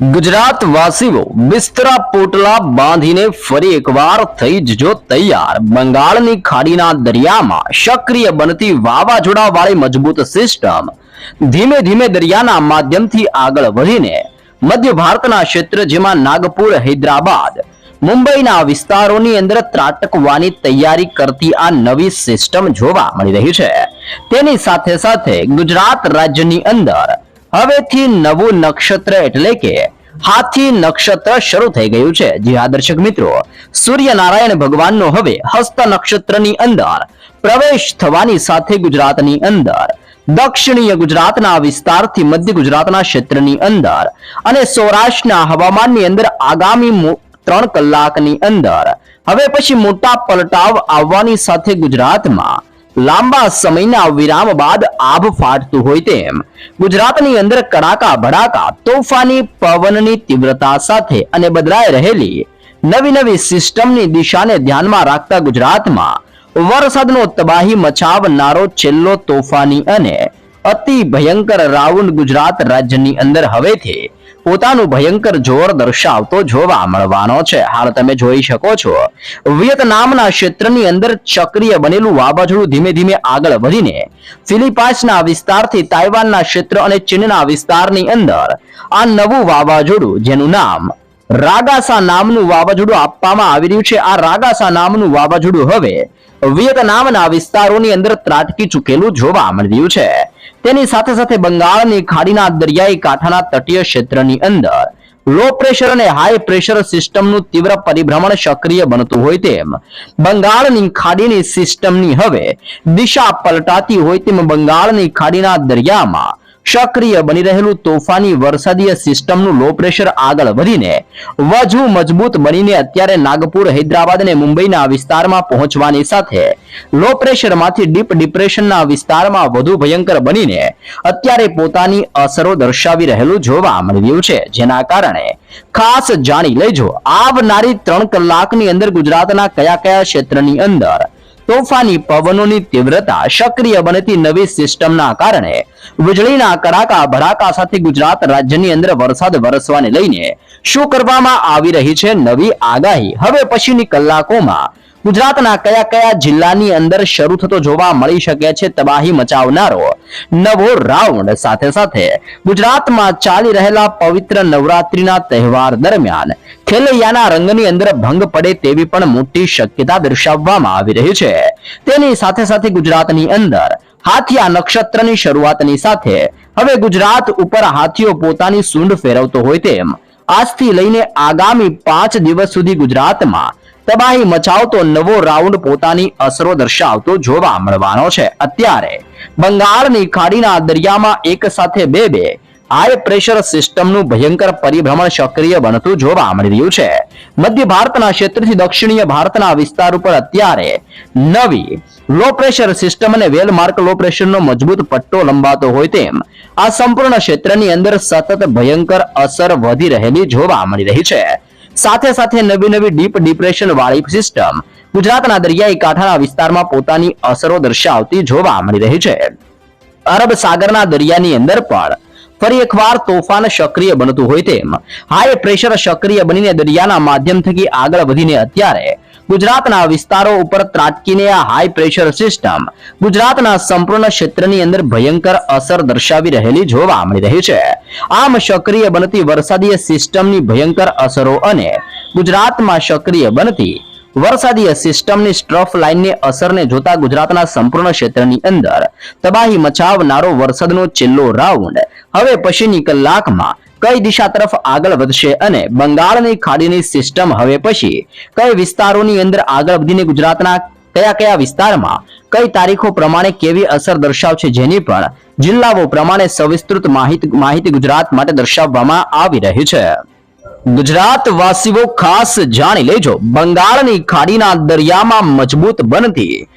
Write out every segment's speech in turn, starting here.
ગુજરાત વાસીઓ બિસ્તરા પોટલા બાંધીને ફરી એકવાર થઈ જજો તૈયાર. બંગાળની ખાડીના દરિયામાં સક્રિય બનતી વાવાઝોડા વાળી મજબૂત સિસ્ટમ ધીમે ધીમે દરિયાના માધ્યમથી આગળ વધીને મધ્ય ભારતના ક્ષેત્ર જેમાં નાગપુર, હૈદરાબાદ, મુંબઈના વિસ્તારોની અંદર ત્રાટકવાની તૈયારી કરતી આ નવી સિસ્ટમ જોવા મળી રહી છે. તેની સાથે સાથે ગુજરાત રાજ્યની અંદર હવેથી નવું નક્ષત્ર એટલે કે હાથી નક્ષત્ર શરૂ થઈ ગયું છે. જી હા, દર્શક મિત્રો, સૂર્યનારાયણ ભગવાનનો હવે હસ્ત નક્ષત્રની અંદર પ્રવેશ થવાની સાથે ગુજરાતની અંદર, દક્ષિણીય ગુજરાતના વિસ્તારથી મધ્ય ગુજરાતના ક્ષેત્રની અંદર અને સૌરાષ્ટ્રના હવામાનની અંદર આગામી ત્રણ કલાકની અંદર. હવે પછી મોટા પલટાવ આવવાની સાથે ગુજરાતમાં લાંબા સમયના વિરામ બાદ આભ ફાટતું હોય તેમ. ગુજરાતની અંદર કડાકા, ભડાકા, તોફાની, પવનની તીવ્રતા સાથે અને બદલાઈ રહેલી નવી નવી સિસ્ટમની દિશાને ધ્યાનમાં રાખતા ગુજરાતમાં વરસાદનો તબાહી મચાવનારો છેલ્લો તોફાની અને અતિ ભયંકર રાઉન્ડ ગુજરાત રાજ્યની અંદર હવેથી પોતાનું ભયંકર જોર દર્શાવતો જોવા મળવાનો છે. હાલ તમે જોઈ શકો છો. વિયેતનામના ક્ષેત્રની અંદર ચક્રીય બનેલું વાવાઝોડું ધીમે ધીમે આગળ વધીને ફિલિપાઇન્સના વિસ્તારથી તાઇવાનના ક્ષેત્ર અને ચીનના વિસ્તારની અંદર આ નવું વાવાઝોડું, જેનું નામ રાગાસા નામનું વાવાઝોડું આપવામાં આવી રહ્યું છે. આ રાગાસા નામનું વાવાઝોડું હવે વિયેતનામના વિસ્તારોની અંદર ત્રાટકી ચૂકેલું જોવા મળી રહ્યું છે. તેની સાથે સાથે બંગાળની ખાડીના દરિયાઈ કાંઠાના તટીય ક્ષેત્રની અંદર લો પ્રેશર અને હાઈ પ્રેશર સિસ્ટમનું તીવ્ર પરિભ્રમણ સક્રિય બનતું હોય તેમ બંગાળની ખાડીની સિસ્ટમની હવે દિશા પલટાતી હોય તેમ બંગાળની ખાડીના દરિયામાં સક્રિય બની રહેલું તોફાની વરસાદીય સિસ્ટમનું લો પ્રેશર આગળ વધીને વધુ મજબૂત બનીને અત્યારે નાગપુર, હૈદરાબાદ અને મુંબઈના વિસ્તારમાં પહોંચવાની સાથે લો પ્રેશરમાંથી ડીપ ડિપ્રેશનના વિસ્તારમાં વધુ ભયંકર બનીને અત્યારે પોતાની અસરો દર્શાવી રહેલું જોવા મળી રહ્યું છે. જેના કારણે ખાસ જાણી લેજો, આવનારી ત્રણ કલાકની અંદર ગુજરાતના કયા કયા ક્ષેત્રની અંદર તોફાની પવનોની તીવ્રતા સક્રિય બનતી નવી સિસ્ટમના કારણે વીજળીના કડાકા ભડાકા સાથે ગુજરાત રાજ્યની અંદર વરસાદ વરસવાને લઈને શું કરવામાં આવી રહી છે નવી આગાહી? હવે પછીની કલાકોમાં ગુજરાતના કયા કયા જિલ્લાની અંદર શરૂ થતો જોવા મળી શકે છે તબાહી મચાવનારો? નવો રાઉન્ડ સાથે સાથે ગુજરાતમાં ચાલી રહેલા પવિત્ર નવરાત્રીના તહેવાર દરમિયાન ખેલૈયાના રંગની અંદર ભંગ પડે તેવી પણ મોટી શક્યતા દર્શાવવામાં આવી રહી છે. તેની સાથે સાથે ગુજરાતની અંદર હાથિયા નક્ષત્રની શરૂઆતની સાથે હવે ગુજરાત ઉપર હાથીઓ પોતાની સૂંઢ ફેરવતો હોય તેમ આજથી લઈને આગામી પાંચ દિવસ સુધી ગુજરાતમાં તબાહી મચાવતો નવો રાઉન્ડ પોતાની અસરો દર્શાવતો જોવા મળવાનો છે. અત્યારે બંગાળની ખાડીના દરિયામાં એક સાથે બે બે હાઈ પ્રેશર સિસ્ટમનું ભયંકર પરિભ્રમણ સક્રિય બનતું જોવા મળી રહ્યું છે. મધ્ય ભારતના ક્ષેત્રથી દક્ષિણીય ભારતના વિસ્તાર ઉપર અત્યારે નવી લો પ્રેશર સિસ્ટમ અને વેલ માર્ક લો પ્રેશરનો મજબૂત પટ્ટો લંબાતો હોય તેમ આ સંપૂર્ણ ક્ષેત્રની અંદર સતત ભયંકર અસર વધી રહેલી જોવા મળી રહી છે. સાથે સાથે નવી નવી ડીપ ડિપ્રેશન વાળી સિસ્ટમ ગુજરાતના દરિયાઈ કાંઠાના વિસ્તારમાં પોતાની અસરો દર્શાવતી જોવા મળી રહી છે. અરબ સાગરના દરિયાની અંદર પણ ફરી એકવાર તોફાન સક્રિય બનતું હોય તેમ. હાઈ પ્રેશર સક્રિય બનીને દરિયાના માધ્યમ થકી આગળ વધીને અત્યારે ગુજરાતના વિસ્તારો ઉપર ત્રાટકીને આ હાઈ પ્રેશર સિસ્ટમ ગુજરાતના સંપૂર્ણ ક્ષેત્રની અંદર ભયંકર અસર દર્શાવી રહેલી જોવા મળી રહી છે. આમ સક્રિય બનતી વરસાદીય સિસ્ટમની ભયંકર અસરો અને ગુજરાતમાં સક્રિય બનતી વરસાદીય સિસ્ટમની સ્ટ્રફ લાઇનની અસરને જોતા ગુજરાતના સંપૂર્ણ ક્ષેત્રની અંદર તબાહી મચાવનારો વરસાદનો છેલ્લો રાઉન્ડ હવે પછીની કલાકમાં કઈ દિશા તરફ આગળ વધશે અને બંગાળની ખાડીની સિસ્ટમ હવે પછી કઈ વિસ્તારોની અંદર આગળ વધીને ગુજરાતના કયા કયા વિસ્તારમાં કઈ તારીખો પ્રમાણે કેવી અસર દર્શાવશે જેની પણ જિલ્લાઓ પ્રમાણે સવિસ્તૃત માહિતી ગુજરાત માટે દર્શાવવામાં આવી રહી છે. ગુજરાત વાસીઓ ખાસ જાણી લેજો, બંગાળની ખાડીના દરિયામાં મજબૂત બનતી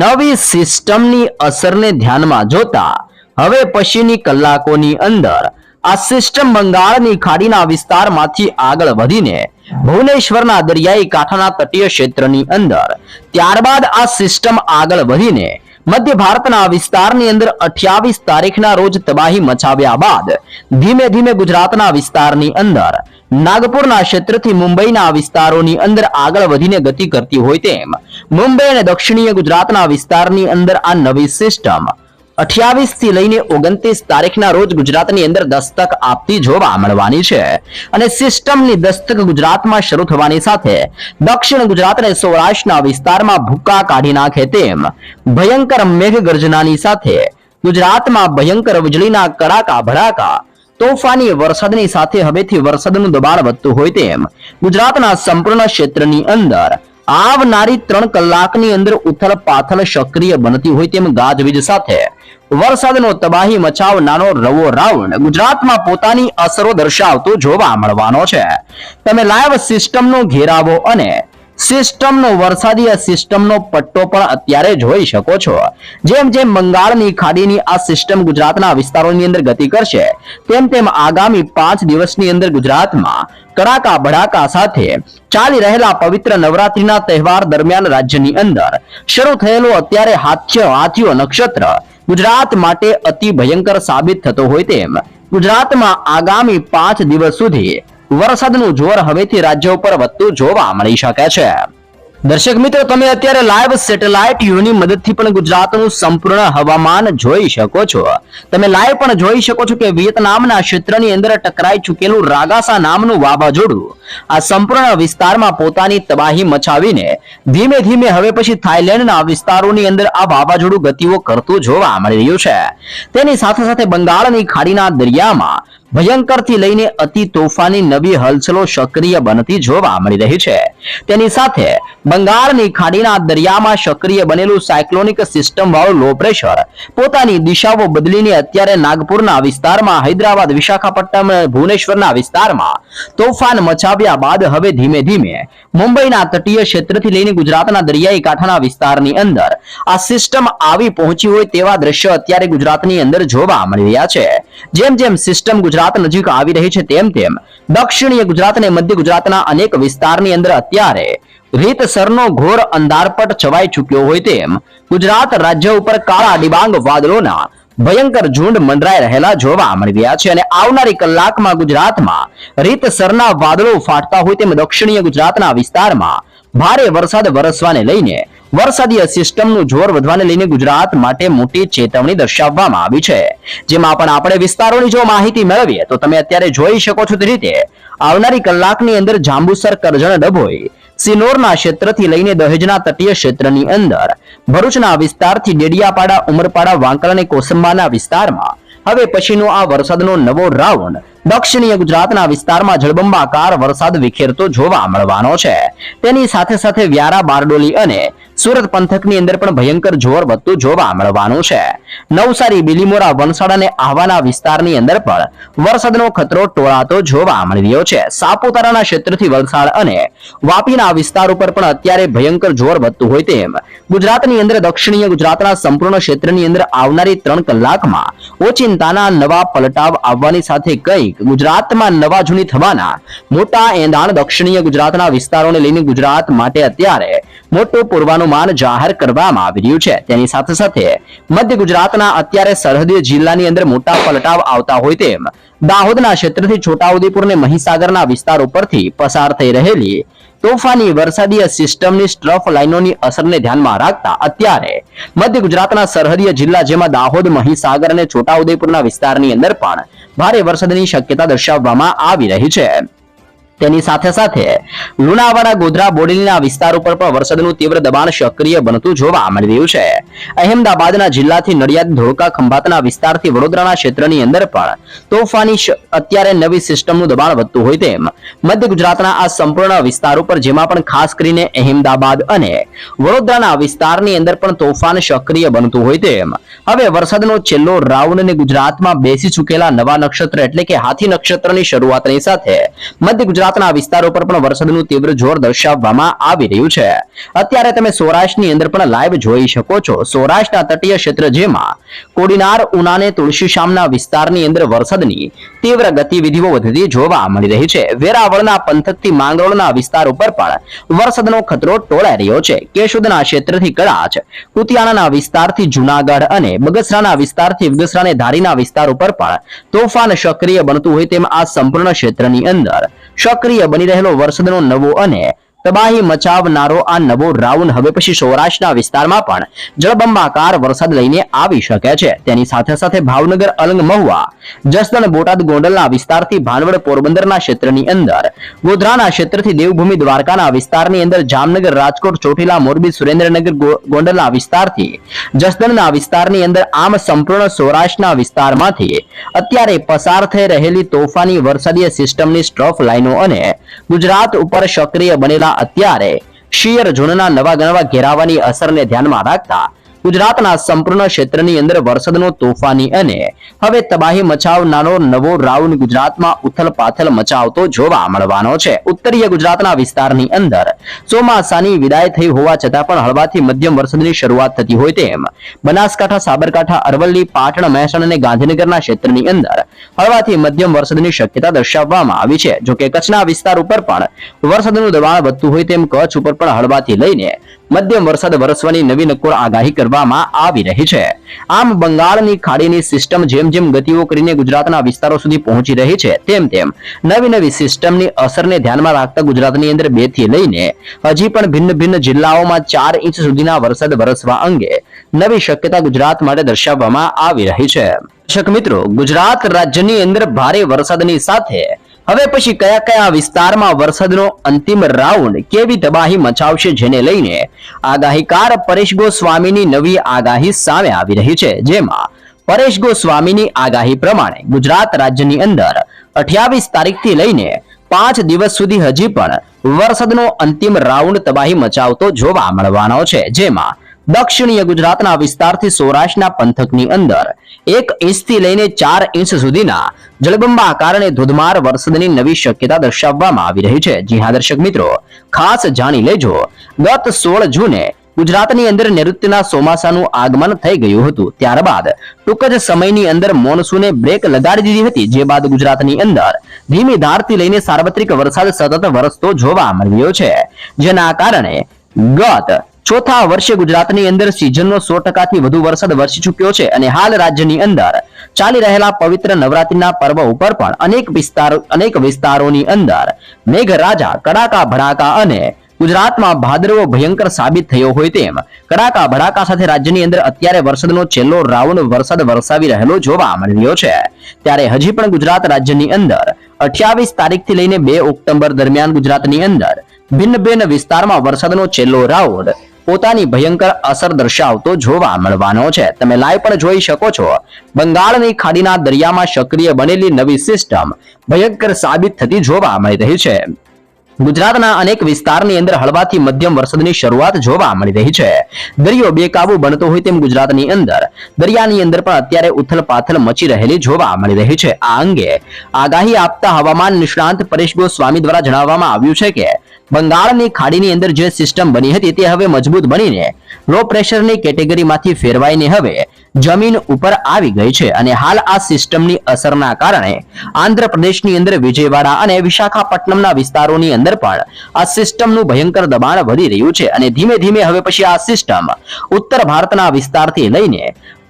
નવી સિસ્ટમની અસરને ધ્યાનમાં જોતા હવે પછીની કલાકોની અંદર આ સિસ્ટમ બંગાળની ખાડીના વિસ્તારમાંથી આગળ વધીને ભુવનેશ્વરના દરિયાઈ કાંઠાના તટીય ક્ષેત્રની અંદર. ત્યારબાદ આ સિસ્ટમ આગળ વધીને મધ્ય ભારતના વિસ્તારની અંદર અઠ્યાવીસ તારીખના રોજ તબાહી મચાવ્યા બાદ ધીમે ધીમે ગુજરાતના વિસ્તારની અંદર, નાગપુરના ક્ષેત્રથી મુંબઈના વિસ્તારોની અંદર આગળ વધીને ગતિ કરતી હોય તેમ, મુંબઈ અને દક્ષિણીય ગુજરાતના વિસ્તારની અંદર આ નવી સિસ્ટમ અઠ્યાવીસથી લઈને ઓગણત્રીસ તારીખના રોજ ગુજરાતની અંદર દસ્તક આપતી જોવા મળવાની છે. અને સિસ્ટમની દસ્તક ગુજરાતમાં શરૂ થવાની સાથે દક્ષિણ ગુજરાત અને સૌરાષ્ટ્રના વિસ્તારમાં ભૂકા કાઢી નાખે તેમ ભયંકર મેઘ સાથે ગુજરાતમાં ભયંકર વીજળીના કડાકા ભડાકા, તોફાની વરસાદની સાથે હવેથી વરસાદનું દબાણ વધતું હોય તેમ ગુજરાતના સંપૂર્ણ ક્ષેત્રની અંદર આવનારી ત્રણ કલાકની અંદર ઉથલ પાથલ સક્રિય બનતી હોય તેમ ગાજવીજ સાથે વરસાદનો તબાહી મચાવનારો રવો રાઉન્ડ ગુજરાતમાં પોતાની અસરો દર્શાવતો જોવા મળવાનો છે. તમે લાઈવ સિસ્ટમનો ઘેરાવો અને સિસ્ટમનો વરસાદી સિસ્ટમનો પટ્ટો પણ અત્યારે જોઈ શકો છો. જેમ જેમ બંગાળની ખાડીની આ સિસ્ટમ ગુજરાતના વિસ્તારોની અંદર ગતિ કરશે, તેમ તેમ આગામી પાંચ દિવસની અંદર ગુજરાતમાં કડાકા ભડાકા સાથે ચાલી રહેલા પવિત્ર નવરાત્રીના તહેવાર દરમિયાન રાજ્યની અંદર શરૂ થયેલો અત્યારે હાથ્ય હાથીઓ નક્ષત્ર ગુજરાત માટે અતિ ભયંકર સાબિત થતો હોય તેમ ગુજરાતમાં આગામી પાંચ દિવસ સુધી વરસાદનું જોર હવેથી રાજ્ય ઉપર વધતું જોવા મળી શકે છે. દર્શક મિત્રો, તમે અત્યારે લાઈવ સેટેલાઇટ યુની મદદથી પણ ગુજરાતનું સંપૂર્ણ હવામાન જોઈ શકો છો. તમે લાઈવ પણ જોઈ શકો છો કે વિયેતનામના ક્ષેત્રની અંદર ટકરાઈ ચૂકેલું રાગાસા નામનું વાવાઝોડું આ સંપૂર્ણ વિસ્તારમાં પોતાની તબાહી મચાવીને ધીમે ધીમે હવે પછી થાઈલેન્ડના વિસ્તારોની અંદર આ વાવાઝોડું ગતિઓ કરતું જોવા મળી રહ્યું છે. તેની સાથે સાથે બંગાળની ખાડીના દરિયામાં ભયંકરથી લઈને અતિ તોફાની નવી હલચલો સક્રિય બનતી જોવા મળી રહી છે. તેની સાથે બંગાળની ખાડીના દરિયામાં સક્રિય બનેલું સાયક્લોનિક સિસ્ટમ વાળું લો પ્રેશર પોતાની દિશાઓ બદલીને અત્યારે નાગપુરના વિસ્તારમાં, હૈદરાબાદ, વિશાખાપટ્ટનમ, ભુવનેશ્વરના વિસ્તારમાં તોફાન મચાવ્યા બાદ હવે ધીમે ધીમે મુંબઈના તટીય ક્ષેત્રથી લઈને ગુજરાતના દરિયાઈ કાંઠાના વિસ્તારની અંદર આ સિસ્ટમ આવી પહોંચી હોય તેવા દ્રશ્યો અત્યારે ગુજરાતની અંદર જોવા મળી રહ્યા છે. જેમ જેમ સિસ્ટમ ગુજરાત નજીક આવી રહી છે તેમ તેમ. દક્ષિણીય ગુજરાત અને મધ્ય ગુજરાતના અનેક વિસ્તારની અંદર અત્યારે રીતસરનો ઘોર અંધારપટ છવાઈ ચૂક્યો હોય તેમ ગુજરાત રાજ્ય ઉપર કાળા ડિબાંગ વાદળોના ભયંકર ઝુંડ મંડરાઈ રહેલા જોવા મળી રહ્યા છે અને આવનારી કલાકમાં ગુજરાતમાં રીતસરના વાદળો ફાટતા હોય તેમ દક્ષિણીય ગુજરાતના વિસ્તારમાં ભારે વરસાદ વરસવાને લઈને વરસાદીય સિસ્ટમનું જોર વધવાને લઈને ગુજરાત માટે મોટી ચેતવણી દર્શાવવામાં આવી છે. જેમાં પણ આપણે વિસ્તારોની જો માહિતી મેળવીએ, તો તમે અત્યારે જોઈ શકો છો તે રીતે, આવનારી કલાકની અંદર જાંબુસર કરજણ ડભોઈ, સિનોરના ક્ષેત્રથી લઈને દહેજના તટીય ક્ષેત્રની અંદર, ભરૂચના વિસ્તારથી ડેડિયાપાડા, ઉમરપાડા, વાંકલ અને કોસંબાના વિસ્તારમાં. હવે પછીનો આ વરસાદનો નવો રાઉન્ડ, દક્ષિણીય ગુજરાતના વિસ્તારમાં જળબંબાકાર વરસાદ વિખેરતો જોવા મળવાનો છે. તેની સાથે સાથે વ્યારા બારડોલી અને સુરત પંથકની અંદર પણ ભયંકર જોર વધતું જોવા મળવાનું છે. નવસારી, બિલીમોરા વલસાડ અને આહવાના વિસ્તારની અંદર પણ વરસાદનો ખતરો ટોળાતો જોવા મળી રહ્યો છે. સાપુતારાના ક્ષેત્રથી વલસાડ અને વાપીના વિસ્તાર ઉપર પણ અત્યારે ભયંકર જોર વધતું હોય તેમ ગુજરાતની અંદર દક્ષિણીય ગુજરાતના સંપૂર્ણ ક્ષેત્રની અંદર આવનારી ત્રણ કલાકમાં ઓચિંતાના નવા પલટાવ આવવાની સાથે કંઈક ગુજરાતમાં નવા જૂની થવાના મોટા એંધાણ દક્ષિણીય ગુજરાતના વિસ્તારોને લઈને ગુજરાત માટે અત્યારે મોટું પૂર્વાનુમાન જાહેર કરવામાં આવી રહ્યું છે. તેની સાથે સાથે મધ્ય ગુજરાતના અત્યારે સરહદી જિલ્લાની અંદર મોટા પલટાવ આવતા હોય તેમ દાહોદના ક્ષેત્રથી છોટાઉદેપુર અને મહીસાગરના વિસ્તાર ઉપરથી પસાર થઈ રહેલી તોફાની વરસાદીય સિસ્ટમની સ્ટ્રફ લાઇનોની અસરને ધ્યાનમાં રાખતા અત્યારે મધ્ય ગુજરાતના સરહદીય જિલ્લા જેમાં દાહોદ, મહીસાગર અને છોટાઉદેપુરના વિસ્તારની અંદર પણ ભારે વરસાદની શક્યતા દર્શાવવામાં આવી રહી છે. તેની સાથે સાથે લુણાવાડા ગોધરા બોડેલીના વિસ્તાર ઉપર પણ વરસાદનું તીવ્ર દબાણ સક્રિય બનતું જોવા મળી રહ્યું છે. અહેમદાબાદના જિલ્લાથી નડિયાદ ધોળકા ખંભાતના વિસ્તારથી વડોદરાના ક્ષેત્રની અંદર પણ તોફાની અત્યારે નવી સિસ્ટમનું દબાણ વધતું હોય તેમ મધ્ય ગુજરાતના આ સંપૂર્ણ વિસ્તાર ઉપર જેમાં પણ ખાસ કરીને અહેમદાબાદ અને વડોદરાના વિસ્તારની અંદર પણ તોફાન સક્રિય બનતું હોય તેમ હવે વરસાદનો છેલ્લો રાઉન્ડ અને ગુજરાતમાં બેસી ચૂકેલા નવા નક્ષત્ર એટલે કે હાથી નક્ષત્રની શરૂઆતની સાથે મધ્ય ગુજરાત ગુજરાતના વિસ્તારો પર પણ વરસાદનું તીવ્ર જોર દર્શાવવામાં આવી રહ્યું છે. અત્યારે તમે સૌરાષ્ટ્રની અંદર પણ લાઈવ જોઈ શકો છો. સૌરાષ્ટ્રના તટીય ક્ષેત્ર જેમાં કોડીનાર, ઉનાને તુલસીશામના વિસ્તારની અંદર વરસાદની તીવ્ર ગતિવિધિઓ વધતી જોવા મળી રહી છે. વેરાવળના પંથકથી માંગરોળના વિસ્તાર ઉપર પણ વરસાદનો ખતરો ટોળાઈ રહ્યો છે. કેશુદના ક્ષેત્રથી કડાચ, કુતિયાણાના વિસ્તારથી જુનાગઢ અને બગસરાના વિસ્તારથી બગસરા ધારીના વિસ્તાર ઉપર પણ તોફાન સક્રિય બનતું હોય તેમ આ સંપૂર્ણ ક્ષેત્રની અંદર સક્રિય બની રહેલો વરસાદનો નવો અને તબાહી મચાવનારો આ નવો રાઉન્ડ હવે પછી સૌરાષ્ટ્રના વિસ્તારમાં પણ જળબંબાકાર વરસાદ લઈને આવી શકે છે. તેની સાથે સાથે ભાવનગર, અલંગ, મહુવા, જસદણ, બોટાદ, ગોંડલના વિસ્તારથી ભાનવડ, પોરબંદરના ક્ષેત્રની અંદર, ગોધરાના ક્ષેત્રથી દેવભૂમિ દ્વારકાના વિસ્તારની અંદર જામનગર, રાજકોટ, ચોટીલા, મોરબી, સુરેન્દ્રનગર ગોંડલના વિસ્તારથી જસદણના વિસ્તારની અંદર આમ સંપૂર્ણ સૌરાષ્ટ્રના વિસ્તારમાંથી અત્યારે પસાર થઈ રહેલી તોફાની વરસાદીય સિસ્ટમની સ્ટ્રફ લાઇનો અને ગુજરાત ઉપર સક્રિય બનેલા અત્યારે શિયર ઝોનના નવા નવા ઘેરાવાની અસરને ધ્યાનમાં રાખતા ગુજરાતના સંપૂર્ણ ક્ષેત્રની અંદર વરસાદનો તોફાની અને હવે તબાહી મચાવનારો નવો રાઉન્ડ ગુજરાતમાં ઉથલ પાથલ મચાવતો જોવા મળવાનો છે. ઉત્તરીય ગુજરાતના વિસ્તારની અંદર ચોમાસાની વિદાય થઈ હોવા છતાં પણ હળવાથી મધ્યમ વરસાદની શરૂઆત થતી હોય તેમ બનાસકાંઠા, સાબરકાંઠા, અરવલ્લી, પાટણ, મહેસાણા અને ગાંધીનગરના ક્ષેત્રની અંદર હળવાથી મધ્યમ વરસાદની શક્યતા દર્શાવવામાં આવી છે. જોકે કચ્છના વિસ્તાર ઉપર પણ વરસાદનું દબાણ વધતું હોય તેમ કચ્છ ઉપર પણ હળવાથી લઈને મધ્યમ વરસાદ વરસવાની નવી નકોર આગાહી કરવામાં આવી રહી છે. આમ બંગાળની ખાડીની સિસ્ટમ જેમ જેમ ગતિઓ કરીને ગુજરાતના વિસ્તારો સુધી પહોંચી રહી છે, તેમ તેમ નવી નવી સિસ્ટમની અસરને ધ્યાનમાં રાખતા ગુજરાતની અંદર બેથી લઈને હજી પણ ભિન્ન ભિન્ન જિલ્લાઓમાં ચાર ઇંચ સુધીના વરસાદ વરસવા અંગે નવી શક્યતા ગુજરાત માટે દર્શાવવામાં આવી રહી છે. દર્શક મિત્રો, ગુજરાત રાજ્યની અંદર ભારે વરસાદની સાથે હવે પછી કયા કયા વિસ્તારમાં વરસાદનો અંતિમ રાઉન્ડ કેવી તબાહી મચાવશે જેને લઈને આગાહીકાર પરેશ ગોસ્વામીની નવી આગાહી સામે આવી રહી છે, જેમાં પરેશ ગોસ્વામીની આગાહી પ્રમાણે ગુજરાત રાજ્યની અંદર અઠ્યાવીસ તારીખથી લઈને પાંચ દિવસ સુધી હજી પણ વરસાદનો અંતિમ રાઉન્ડ તબાહી મચાવતો જોવા મળવાનો છે, જેમાં દક્ષિણીય ગુજરાતના વિસ્તારથી સૌરાષ્ટ્રના પંથકની અંદર. એક ઇંચથી લઈને ચાર ઇંચ સુધીના જળબંબા કારણે ધોધમાર વરસાદની નવી શક્યતા દર્શાવવામાં આવી રહી છે. જી હા, દર્શક મિત્રો, ખાસ જાણી લેજો. ગત સોળ જૂને ગુજરાતની અંદર નૈઋત્યના ચોમાસાનું આગમન થઈ ગયું હતું. ત્યારબાદ ટૂંક જ સમયની અંદર મોનસૂને બ્રેક લગાડી દીધી હતી. જે બાદ ગુજરાતની અંદર ધીમી ધારથી લઈને સાર્વત્રિક વરસાદ સતત વરસતો જોવા મળ્યો છે. જેના કારણે ગત ચોથા વર્ષે ગુજરાતની અંદર સિઝનનો સો ટકાથી વધુ વરસાદ વરસી ચૂક્યો છે અને હાલ રાજ્યની અંદર ચાલી રહેલા પવિત્ર નવરાત્રીના પર્વ ઉપર પણ અનેક વિસ્તાર, અનેક વિસ્તારોની અંદર મેઘરાજા, કડાકા, ભડાકા અને ગુજરાતમાં ભાદરવો ભયંકર સાબિત થયો હોય તેમ કડાકા, ભડાકા સાથે રાજ્યની અંદર અત્યારે વરસાદનો છેલ્લો રાઉન્ડ વરસાદ વરસાવી રહેલો જોવા મળી રહ્યો છે. ત્યારે હજી પણ ગુજરાત રાજ્યની અંદર અઠ્યાવીસ તારીખથી લઈને બે ઓક્ટોબર દરમિયાન ગુજરાતની અંદર ભિન્ન ભિન્ન વિસ્તારમાં વરસાદનો છેલ્લો રાઉન્ડ પોતાની ભયંકર અસર દર્શાવતો જોવા મળવાનો છે. તમે લાઈવ પણ જોઈ શકો છો. બંગાળની ખાડીના દરિયામાં સક્રિય બનેલી નવી સિસ્ટમ ભયંકર સાબિત થતી જોવા મળી રહી છે. ગુજરાતના અનેક વિસ્તારની અંદર હળવાથી મધ્યમ વરસાદની શરૂઆત જોવા મળી રહી છે. દરિયો બેકાબુ બનતો હોય તેમ ગુજરાતની અંદર. દરિયાની અંદર પણ અત્યારે ઉથલ પાથલ મચી રહેલી જોવા મળી રહી છે. આ અંગે આગાહી આપતા હવામાન નિષ્ણાંત પરેશ ગોસ્વામી દ્વારા જણાવવામાં આવ્યું છે કે બંગાળની ખાડીની અંદર જે સિસ્ટમ બની હતી તે હવે મજબૂત બનીને લો પ્રેશરની કેટેગરીમાંથી ફેરવાઈને હવે જમીન ઉપર આવી ગઈ છે અને હાલ આ સિસ્ટમની અસરના કારણે આંધ્રપ્રદેશની અંદર વિજયવાડા અને વિશાખાપટ્ટનમના વિસ્તારોની અંદર પણ આ સિસ્ટમનું ભયંકર દબાણ વધી રહ્યું છે અને ધીમે ધીમે હવે પછી આ સિસ્ટમ ઉત્તર ભારતના વિસ્તારથી લઈને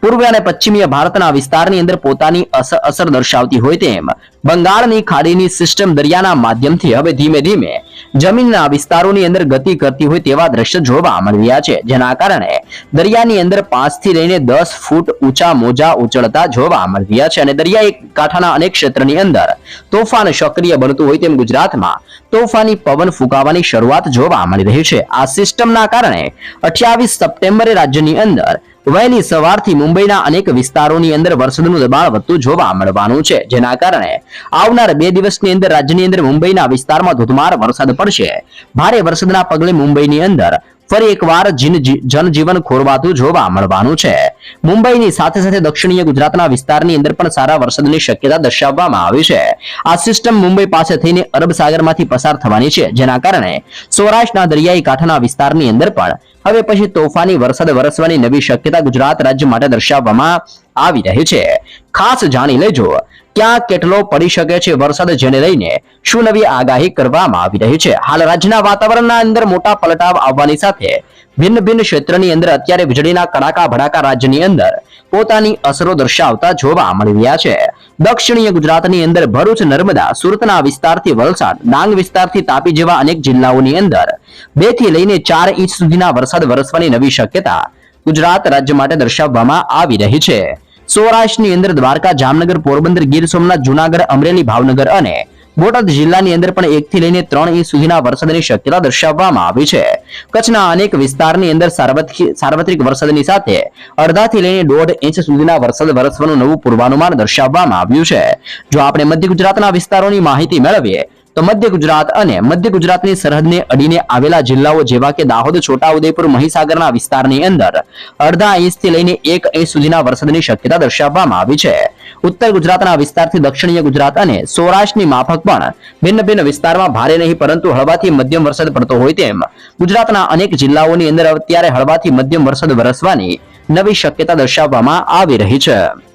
પૂર્વ અને પશ્ચિમીય ભારતના વિસ્તારની અંદર પોતાની અસર દર્શાવતી હોય તેમ બંગાળની ખાડીની સિસ્ટમ દરિયાના માધ્યમથી હવે ધીમે ધીમે જમીનના વિસ્તારોની અંદર ગતિ કરતી હોય તેવા દ્રશ્ય જોવા મળી રહ્યા છે, જેના કારણે દરિયાની અંદર પાંચથી લઈને દસ ફૂટ ઊંચા મોજા ઉચળતા જોવા મળી રહ્યા છે. અને દરિયાઈ કાંઠાના અનેક ક્ષેત્રની અંદર તોફાન સક્રિય બનતું હોય તેમ ગુજરાતમાં તોફાની પવન ફૂંકાવાની શરૂઆત જોવા મળી રહી છે. આ સિસ્ટમના કારણે અઠ્યાવીસ સપ્ટેમ્બરે રાજ્યની અંદર વહેલી સવારથી મુંબઈના અનેક વિસ્તારોની અંદર વરસાદનું દબાણ વધતું જોવા મળવાનું છે. જેના કારણે આવનાર બે દિવસની અંદર રાજ્યની અંદર મુંબઈના વિસ્તારમાં ધોધમાર વરસાદ પડશે. ભારે વરસાદના પગલે મુંબઈની અંદર ફરી એકવાર જનજીવન ખોરવાતું જોવા મળવાનું છે. મુંબઈની સાથે સાથે દક્ષિણીય ગુજરાતના વિસ્તારની અંદર પણ સારા વરસાદની શક્યતા દર્શાવવામાં આવી છે. આ સિસ્ટમ મુંબઈ પાસે થઈને અરબ સાગરમાંથી પસાર થવાની છે. જેના કારણે સૌરાષ્ટ્રના દરિયાઈ કાંઠાના વિસ્તારની અંદર પણ હવે પછી તોફાની વરસાદ વરસવાની નવી શક્યતા ગુજરાત રાજ્ય માટે દર્શાવવામાં આવી રહી છે. ખાસ જાણી લેજો, ક્યાં કેટલો પડી શકે છે વરસાદ જેને લઈને શું નવી આગાહી કરવામાં આવી રહી છે? હાલ રાજ્યના વાતાવરણના અંદર મોટા પલટાવ આવવાની સાથે ભિન્ન ભિન્ન ક્ષેત્રની અંદર અત્યારે વીજળીના કડાકા ભડાકા રાજ્યની અંદર પોતાની અસરો દર્શાવતા જોવા મળી રહ્યા છે. દક્ષિણીય ગુજરાતની અંદર ભરૂચ, નર્મદા, સુરતના વિસ્તારથી વલસાડ, ડાંગ વિસ્તારથી તાપી જેવા અનેક જિલ્લાઓની અંદર બેથી લઈને ચાર ઇંચ સુધીના વરસાદ વરસવાની નવી શક્યતા ગુજરાત રાજ્ય માટે દર્શાવવામાં આવી રહી છે. સૌરાષ્ટ્રની અંદર દ્વારકા, જામનગર, પોરબંદર, ગીર સોમનાથ, જુનાગઢ, અમરેલી, ભાવનગર અને બોટાદ જિલ્લાની અંદર પણ એક થી લઈને ત્રણ ઇંચ સુધીના વરસાદની શક્યતા દર્શાવવામાં આવી છે. કચ્છના અનેક વિસ્તારની અંદર સાર્વત્રિક વરસાદની સાથે અડધાથી લઈને દોઢ ઇંચ સુધીના વરસાદ વરસવાનું નવું પૂર્વાનુમાન દર્શાવવામાં આવ્યું છે. જો આપણે મધ્ય ગુજરાતના વિસ્તારોની માહિતી મેળવીએ તો મધ્ય ગુજરાત અને મધ્ય ગુજરાતની સરહદને અડીને આવેલા જિલ્લાઓ જેવા કે દાહોદ, છોટાઉદેપુર, મહીસાગરના વિસ્તારની અંદર અડધા ઇંચથી લઈને એક ઇંચ સુધીના વરસાદની શક્યતા દર્શાવવામાં આવી છે. ઉત્તર ગુજરાતના વિસ્તારથી દક્ષિણીય ગુજરાત અને સૌરાષ્ટ્રની માફક પણ ભિન્ન ભિન્ન વિસ્તારમાં ભારે નહીં, પરંતુ હળવાથી મધ્યમ વરસાદ પડતો હોય તેમ ગુજરાતના અનેક જિલ્લાઓની અંદર અત્યારે હળવાથી મધ્યમ વરસાદ વરસવાની નવી શક્યતા દર્શાવવામાં આવી રહી છે.